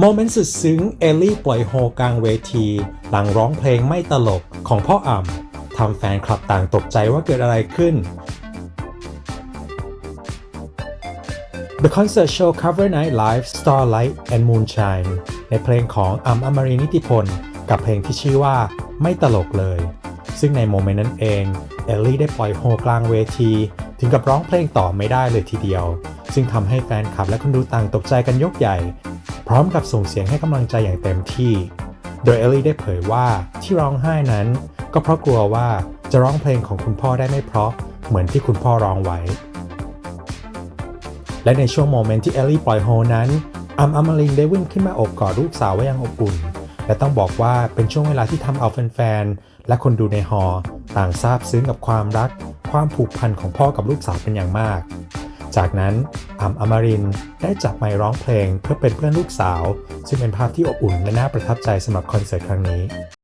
โมเมนต์สุดซึ้งเอลลี่ปล่อยโฮกลางเวที หลังร้องเพลงไม่ตลกของพ่ออ่ำทำแฟนคลับต่างตกใจว่าเกิดอะไรขึ้น The concert show cover night live starlight and moonshine ในเพลงของอัมอมรินทร์นิติพล กับเพลงที่ชื่อว่าไม่ตลกเลย ซึ่งในโมเมนต์นั้นเอง เอลลี่ได้ปล่อยโฮกลางเวที ถึงกับร้องเพลงต่อไม่ได้เลยทีเดียว ซึ่งทำให้แฟนคลับและคนดูต่างตกใจกันยกใหญ่ พร้อมกับส่งเสียงให้กำลังใจอย่างเต็มที่ โดยเอลลี่ได้เผยว่าที่ร้องไห้นั้น ก็เพราะกลัวว่าจะร้องเพลงของคุณพ่อได้ไม่เพราะเหมือนที่คุณพ่อร้องไว้ และในช่วงโมเมนต์ที่เอลลี่ปล่อยโฮนั้นอัมอัมรินได้วิ่งขึ้นมาโอบกอดลูกสาวไว้อย่างอบอุ่น และต้องบอกว่าเป็นช่วงเวลาที่ทำเอาแฟนๆ และคนดูในฮอ ต่างซาบซึ้งกับความรัก ความผูกพันของพ่อกับลูกสาวเป็นอย่างมาก จากนั้นอัมอมรินได้จับไมค์ร้องเพลงเพื่อเป็นเพื่อนลูกสาว ซึ่งเป็นภาพที่อบอุ่นและน่าประทับใจสำหรับคอนเสิร์ตครั้งนี้